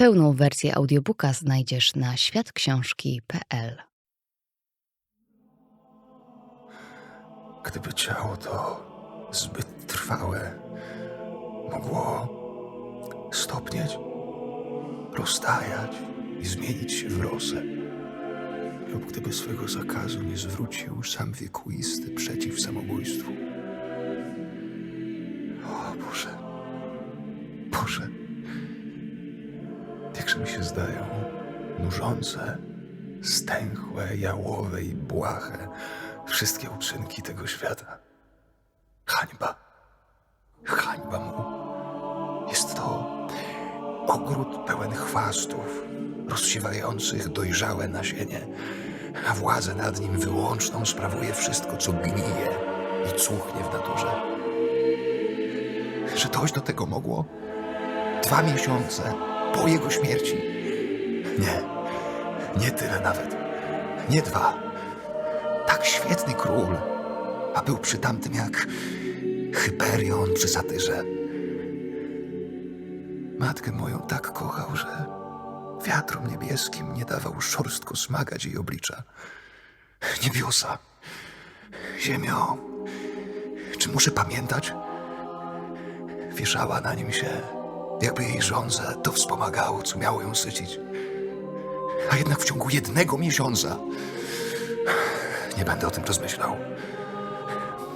Pełną wersję audiobooka znajdziesz na światksiążki.pl. Gdyby ciało to zbyt trwałe, mogło stopnieć, roztajać i zmienić się w rosę. Lub gdyby swego zakazu nie zwrócił sam wiekuisty przeciw samobójstwu. O Boże, Boże, mi się zdają nużące, stęchłe, jałowe i błahe wszystkie uczynki tego świata. Hańba. Hańba mu. Jest to ogród pełen chwastów, rozsiewających dojrzałe nasienie, a władzę nad nim wyłączną sprawuje wszystko, co gnije i cuchnie w naturze. Że dojść do tego mogło dwa miesiące po jego śmierci. Nie, nie tyle nawet. Nie dwa tak świetny król, a był przy tamtym jak Hyperion przy satyrze. Matkę moją tak kochał, że wiatrom niebieskim nie dawał szorstko smagać jej oblicza. Niebiosa, ziemio, czy muszę pamiętać? Wieszała na nim się, jakby jej żądze to wspomagało, co miało ją sycić. A jednak w ciągu jednego miesiąca nie będę o tym rozmyślał.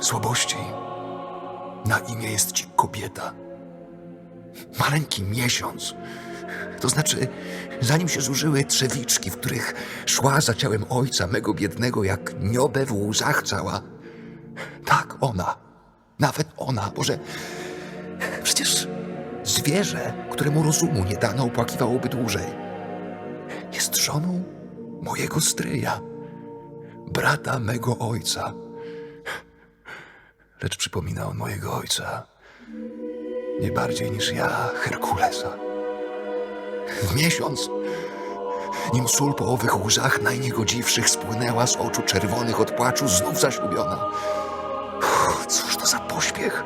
Słabości. Na imię jest ci kobieta. Maleńki miesiąc. To znaczy, zanim się zużyły trzewiczki, w których szła za ciałem ojca mego biednego, jak niobę w łzach cała. Tak, ona. Nawet ona, Boże. Przecież zwierzę, któremu rozumu nie dano, opłakiwałoby dłużej. Jest żoną mojego stryja brata mego ojca. Lecz przypomina on mojego ojca nie bardziej niż ja Herkulesa. W miesiąc, nim sól po owych łzach najniegodziwszych spłynęła z oczu czerwonych od płaczu, znów zaślubiona. Cóż to za pośpiech?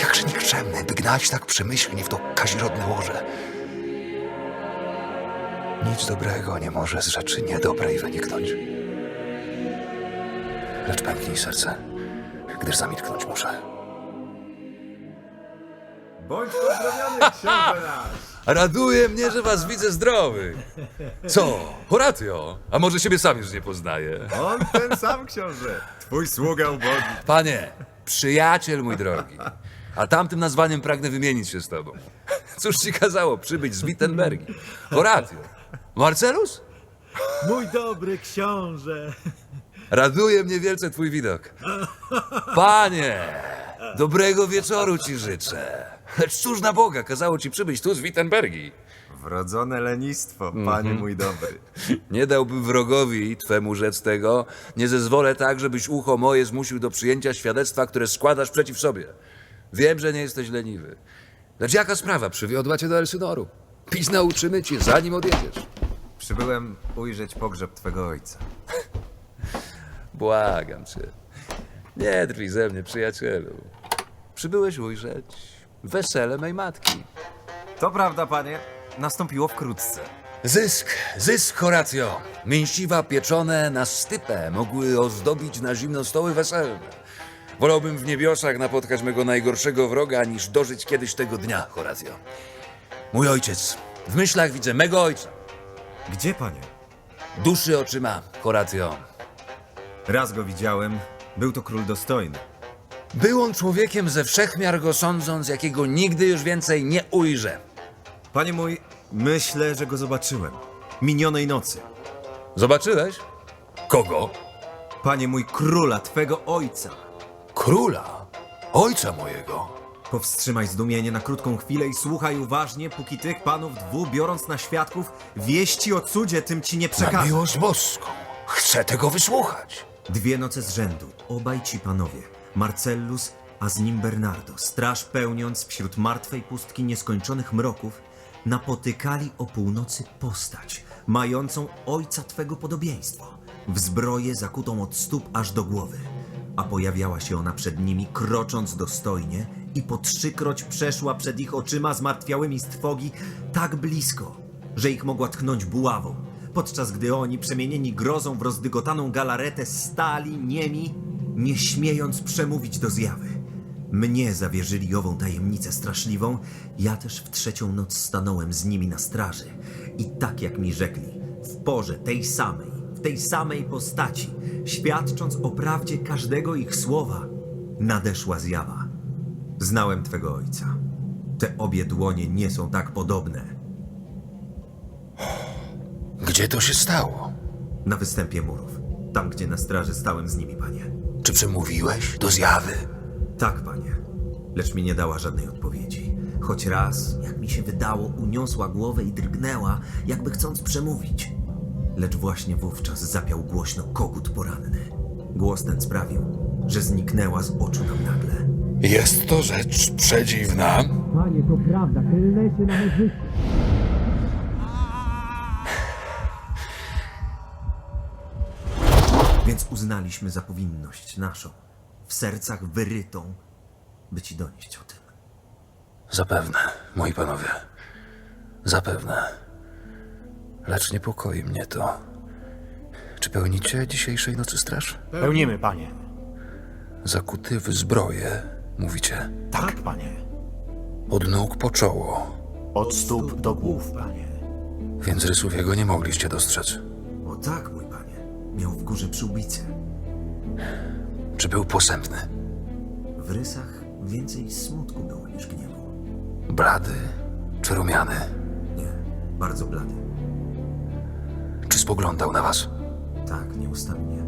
Jakże nikczemny, by gnać tak przemyślnie w to kazirodne łoże. Nic dobrego nie może z rzeczy niedobrej wyniknąć. Lecz pęknij serce, gdyż zamilknąć muszę. Bądź pozdrowiony, książę nasz! Raduje mnie, że was widzę zdrowych. Co? Horatio? A może siebie sam już nie poznaje? On ten sam książę, twój sługa ubogi. Panie, przyjaciel mój drogi. A tamtym nazwaniem pragnę wymienić się z tobą. Cóż ci kazało przybyć z Wittenbergi? Horatio? Marcelus? Mój dobry książę. Raduje mnie wielce twój widok. Panie, dobrego wieczoru ci życzę. Lecz cóż na Boga kazało ci przybyć tu z Wittenbergi? Wrodzone lenistwo, panie mój dobry. Nie dałbym wrogowi twemu rzec tego, nie zezwolę tak, żebyś ucho moje zmusił do przyjęcia świadectwa, które składasz przeciw sobie. Wiem, że nie jesteś leniwy. Lecz jaka sprawa przywiodła cię do Elsynoru? Pić nauczymy cię, zanim odjedziesz. Przybyłem ujrzeć pogrzeb twego ojca. Błagam cię. Nie drwij ze mnie, przyjacielu. Przybyłeś ujrzeć wesele mej matki. To prawda, panie, nastąpiło wkrótce. Zysk, zysk, Horatio. Mięsiwa pieczone na stypę mogły ozdobić na zimno stoły weselne. Wolałbym w niebiosach napotkać mego najgorszego wroga, niż dożyć kiedyś tego dnia, Horatio. Mój ojciec. W myślach widzę mego ojca. Gdzie, panie? Duszy oczyma, Horatio. Raz go widziałem, był to król dostojny. Był on człowiekiem ze wszechmiar go sądząc, jakiego nigdy już więcej nie ujrzę. Panie mój, myślę, że go zobaczyłem. Minionej nocy. Zobaczyłeś? Kogo? Panie mój, króla, twego ojca. Króla. Ojca mojego. Powstrzymaj zdumienie na krótką chwilę i słuchaj uważnie, póki tych panów dwu, biorąc na świadków, wieści o cudzie tym ci nie Na przekażę. miłość boską. Chcę tego wysłuchać. Dwie noce z rzędu, obaj ci panowie, Marcellus, a z nim Bernardo, straż pełniąc wśród martwej pustki nieskończonych mroków, napotykali o północy postać, mającą ojca twego podobieństwo, w zbroję zakutą od stóp aż do głowy. A pojawiała się ona przed nimi, krocząc dostojnie i po trzykroć przeszła przed ich oczyma zmartwiałymi z trwogi tak blisko, że ich mogła tknąć buławą, podczas gdy oni, przemienieni grozą w rozdygotaną galaretę, stali niemi, nie śmiejąc przemówić do zjawy. Mnie zawierzyli ową tajemnicę straszliwą, ja też w trzecią noc stanąłem z nimi na straży. I tak jak mi rzekli, w porze tej samej, w tej samej postaci, świadcząc o prawdzie każdego ich słowa, nadeszła zjawa. Znałem twego ojca. Te obie dłonie nie są tak podobne. Gdzie to się stało? Na występie murów, tam gdzie na straży stałem z nimi, panie. Czy przemówiłeś do zjawy? Tak, panie. Lecz mi nie dała żadnej odpowiedzi. Choć raz, jak mi się wydało, uniosła głowę i drgnęła, jakby chcąc przemówić. Lecz właśnie wówczas zapiał głośno kogut poranny. Głos ten sprawił, że zniknęła z oczu nam nagle. Jest to rzecz przedziwna. Panie, to prawda, klnę się na. Więc uznaliśmy za powinność naszą, w sercach wyrytą, by ci donieść o tym. Zapewne, moi panowie. Zapewne. Lecz niepokoi mnie to. Czy pełnicie dzisiejszej nocy straż? Pełnimy, panie. Zakuty w zbroję, mówicie. Tak, panie. Od nóg po czoło, Od stóp do głów, panie. więc rysów jego nie mogliście dostrzec. O tak, mój panie, miał w górze przyłbicę. Czy był posępny? W rysach więcej smutku było niż gniewu. Blady czy rumiany? Nie, bardzo blady. Spoglądał na was? Tak, nieustannie.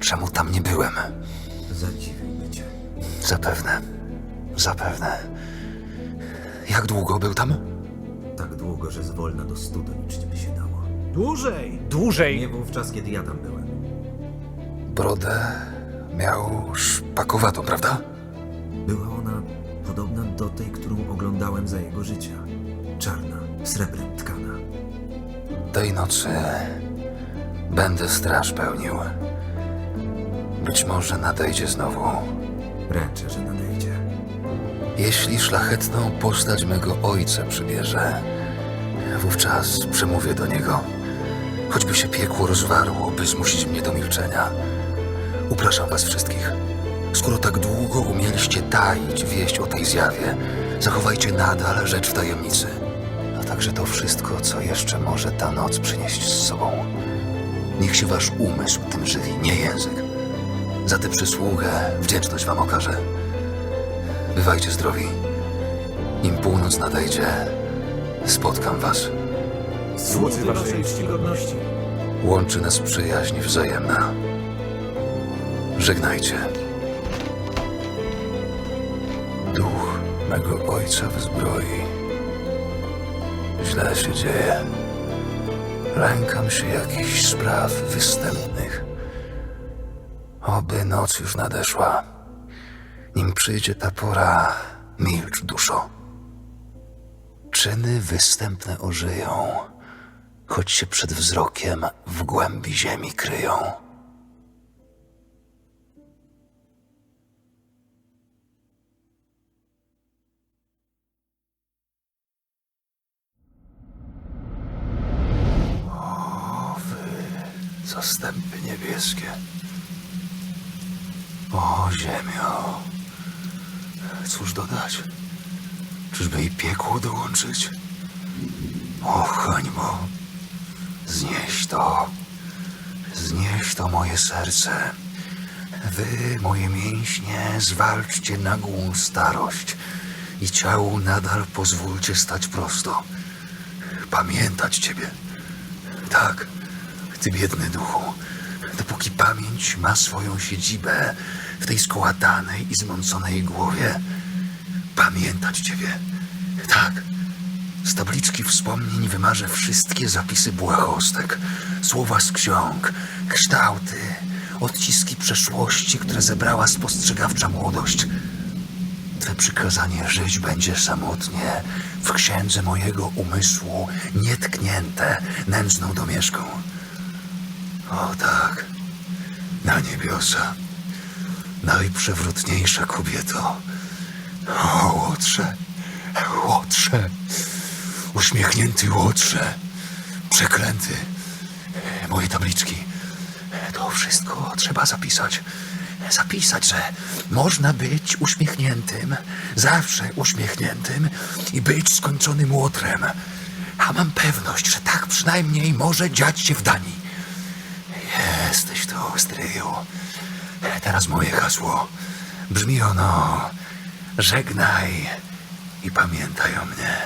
Czemu tam nie byłem? Zadziwił cię. Zapewne. Zapewne. Jak długo był tam? Tak długo, że zwolna do stu doliczyć by się dało. Dłużej! Dłużej! Nie wówczas, kiedy ja tam byłem. Brodę miał szpakowatą, prawda? Była ona podobna do tej, którą oglądałem za jego życia. Czarna, srebrem tkana. Tej nocy będę straż pełnił. Być może nadejdzie znowu. Ręczę, że nadejdzie. Jeśli szlachetną postać mego ojca przybierze, wówczas przemówię do niego. Choćby się piekło rozwarło, by zmusić mnie do milczenia. Upraszam was wszystkich. Skoro tak długo umieliście taić wieść o tej zjawie, zachowajcie nadal rzecz w tajemnicy. Także to wszystko, co jeszcze może ta noc przynieść z sobą. Niech się wasz umysł tym żywi, nie język. Za tę przysługę wdzięczność wam okażę. Bywajcie zdrowi. Nim północ nadejdzie, spotkam was. Słudzy waszej czcigodności. Łączy nas przyjaźń wzajemna. Żegnajcie. Duch mego ojca w zbroi. Źle się dzieje. Lękam się jakichś spraw występnych. Oby noc już nadeszła. Nim przyjdzie ta pora, milcz duszo. Czyny występne ożyją choć się przed wzrokiem w głębi ziemi kryją. Zastępy niebieskie. O ziemio. Cóż dodać? Czyżby i piekło dołączyć? O hańbo. Znieś to. Znieś to moje serce. Wy, moje mięśnie, zwalczcie nagłą starość i ciału nadal pozwólcie stać prosto. Pamiętać Ciebie. Tak, Ty biedny duchu, dopóki pamięć ma swoją siedzibę w tej skołatanej i zmąconej głowie, pamiętać Ciebie. Tak, z tabliczki wspomnień wymarzę wszystkie zapisy błahostek, słowa z ksiąg, kształty, odciski przeszłości, które zebrała spostrzegawcza młodość. Twe przykazanie żyć będzie samotnie w księdze mojego umysłu, nietknięte nędzną domieszką. O tak, na niebiosa, najprzewrotniejsza kobieto. O, łotrze, łotrze. uśmiechnięty łotrze, przeklęty. Moje tabliczki. To wszystko trzeba zapisać. Zapisać, że można być uśmiechniętym, zawsze uśmiechniętym i być skończonym łotrem. A mam pewność, że tak przynajmniej może dziać się w Danii. Jesteś tu, stryju. Teraz moje hasło. Brzmi ono: żegnaj i pamiętaj o mnie.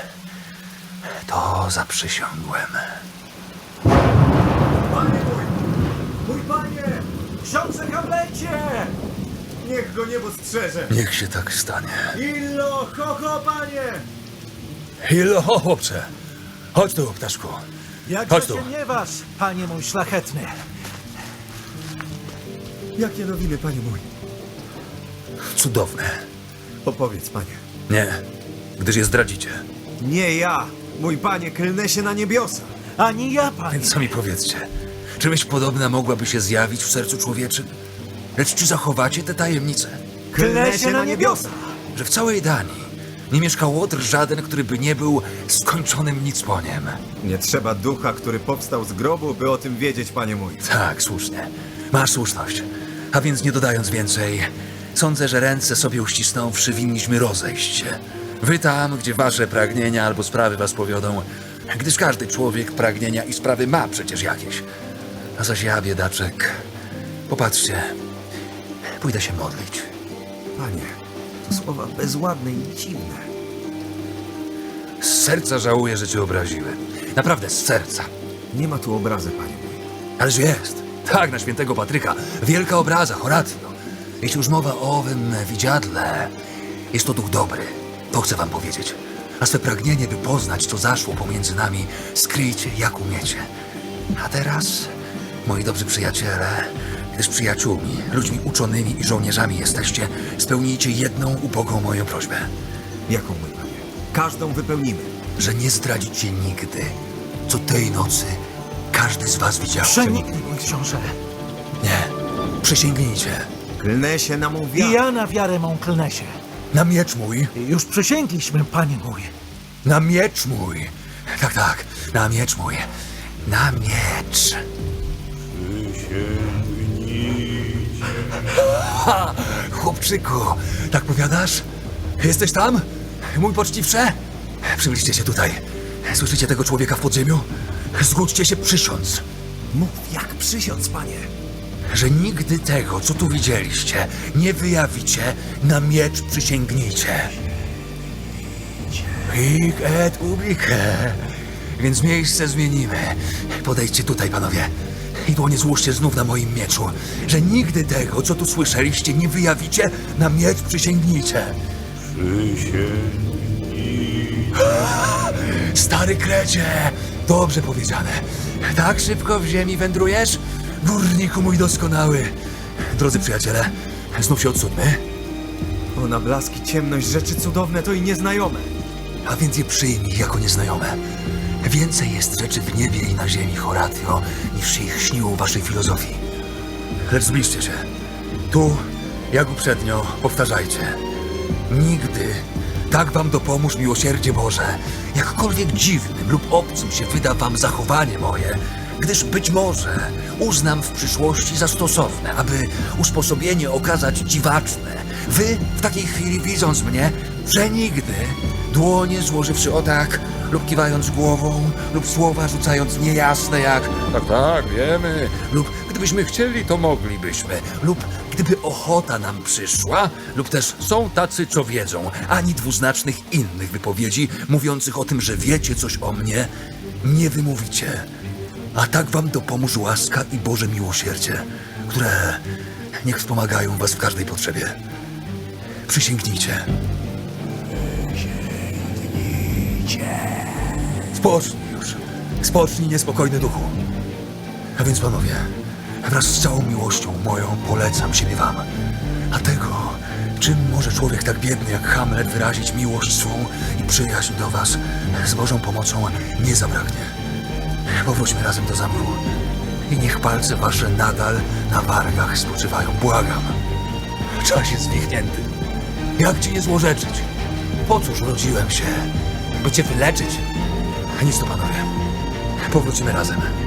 To zaprzysiągłem. Panie mój! Mój panie! Książę Hamlecie! Niech go niebo strzeże! Niech się tak stanie. Illo, ho, ho, panie! Ilo, chłopcze. Chodź tu, ptaszku. Jak Chodź tu. się nie waż, panie mój szlachetny! Jakie nowiny, panie mój? Cudowne. Opowiedz, panie. Nie, gdyż je zdradzicie. Nie ja! Mój panie, klnę się na niebiosa! Ani ja, panie! Więc co mi powiedzcie? Czy myśl podobna mogłaby się zjawić w sercu człowieczym? Lecz czy zachowacie te tajemnice? Klnę się na niebiosa! Że w całej Danii nie mieszkał łotr żaden, który by nie był skończonym nicponiem. Nie trzeba ducha, który powstał z grobu, by o tym wiedzieć, panie mój. Tak, słusznie. Masz słuszność. A więc nie dodając więcej, sądzę, że ręce sobie uścisnąwszy winniśmy rozejść się. Wy tam, gdzie wasze pragnienia albo sprawy was powiodą, gdyż każdy człowiek pragnienia i sprawy ma przecież jakieś. A zaś ja, biedaczek, popatrzcie, pójdę się modlić. Panie, to słowa bezładne i dziwne. Z serca żałuję, że cię obraziłem. Naprawdę, z serca. Nie ma tu obrazy, panie mój. Ależ jest. Tak, na świętego Patryka. Wielka obraza, Horatio. Jeśli już mowa o owym widziadle, jest to duch dobry. To chcę wam powiedzieć. A swe pragnienie, by poznać, co zaszło pomiędzy nami, skryjcie jak umiecie. A teraz, moi dobrzy przyjaciele, gdyż przyjaciółmi, ludźmi uczonymi i żołnierzami jesteście, spełnijcie jedną ubogą moją prośbę. Jaką, mój panie? Każdą wypełnimy. Że nie zdradzicie nigdy, co tej nocy każdy z was widział. Przeniknij, mój książę. Nie. Przysięgnijcie. Klnę się na mą I ja na wiarę mą klnę się. Na miecz mój. Już przysięgliśmy, panie mój. Na miecz mój. Tak, tak. Na miecz mój. Na miecz. Ha! Chłopczyku, tak powiadasz? Jesteś tam? Mój poczciwcze? Przybyliście się tutaj. Słyszycie tego człowieka w podziemiu? Zgódźcie się przysiąc, Mów jak przysiąc, panie. że nigdy tego, co tu widzieliście, nie wyjawicie, na miecz przysięgnijcie. Hic et ubike. Więc miejsce zmienimy. Podejdźcie tutaj, panowie. I dłonie złóżcie znów na moim mieczu, że nigdy tego, co tu słyszeliście, nie wyjawicie, na miecz przysięgnijcie. Stary krecie! Dobrze powiedziane. Tak szybko w ziemi wędrujesz? Górniku mój doskonały. Drodzy przyjaciele, znów się odsuńmy, Ona blaski, ciemność, rzeczy cudowne to i nieznajome. a więc je przyjmij jako nieznajome. Więcej jest rzeczy w niebie i na ziemi, Horatio, niż się ich śniło waszej filozofii. Lecz zbliżcie się. Tu, jak uprzednio, powtarzajcie. Nigdy tak wam dopomóż miłosierdzie Boże, jakkolwiek dziwnym lub obcym się wyda wam zachowanie moje, gdyż być może uznam w przyszłości za stosowne, aby usposobienie okazać dziwaczne. Wy w takiej chwili widząc mnie, że nigdy, dłonie złożywszy o tak, lub kiwając głową, lub słowa rzucając niejasne jak tak, tak, wiemy, lub gdybyśmy chcieli, to moglibyśmy, lub gdyby ochota nam przyszła, lub też są tacy, co wiedzą, ani dwuznacznych innych wypowiedzi mówiących o tym, że wiecie coś o mnie, nie wymówicie. A tak wam dopomóż łaska i Boże miłosierdzie, które niech wspomagają was w każdej potrzebie. Przysięgnijcie. Spocznij już. Spocznij, niespokojny duchu. A więc, panowie, wraz z całą miłością moją polecam siebie wam. A tego, czym może człowiek tak biedny jak Hamlet wyrazić miłość swą i przyjaźń do was, z Bożą pomocą nie zabraknie. Powróćmy razem do zamku i niech palce wasze nadal na wargach spoczywają. Błagam. Czas jest zwichnięty. Jak ci nie złorzeczyć? Po cóż urodziłem się? By cię wyleczyć? Nic to, panowie. Powrócimy razem.